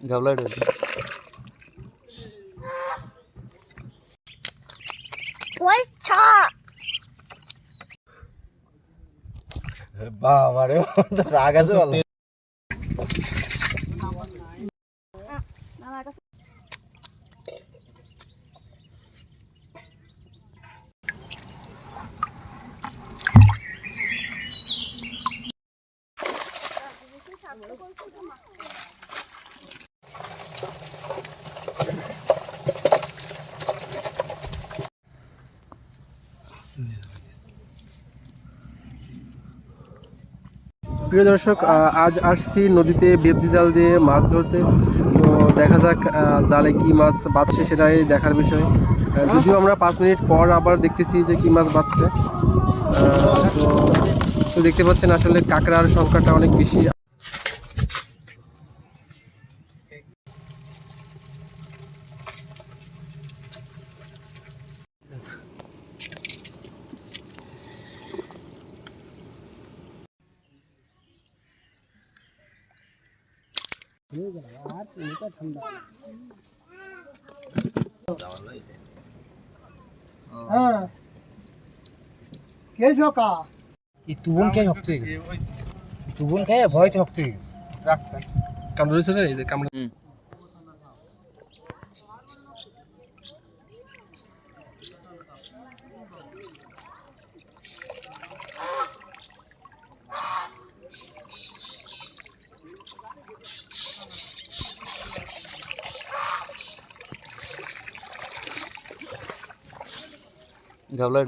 গাবলা ঢুকছে ওই ছা। বাবা রে রাগ আছে ভালো প্রিয় দর্শক আজ আসছি নদীতে বেবজি জাল দিয়ে মাছ ধরতে। তো দেখা যাক জালে কি মাছ বাঁচছে সেটাই দেখার বিষয়। যদিও আমরা পাঁচ মিনিট পর আবার দেখতেছি যে কি মাছ বাঁচছে। তো তো দেখতে পাচ্ছেন আসলে কাঁকড়ার সংখ্যাটা অনেক বেশি। হ্যাঁ কে ঝোকা এই তুবন খেয়ে শক্ত হয়ে গেছে তুবন খেয়ে ভয় শক্ত হয়ে গেছে কামড় রয়েছে রে, এই যে কামড় ya 了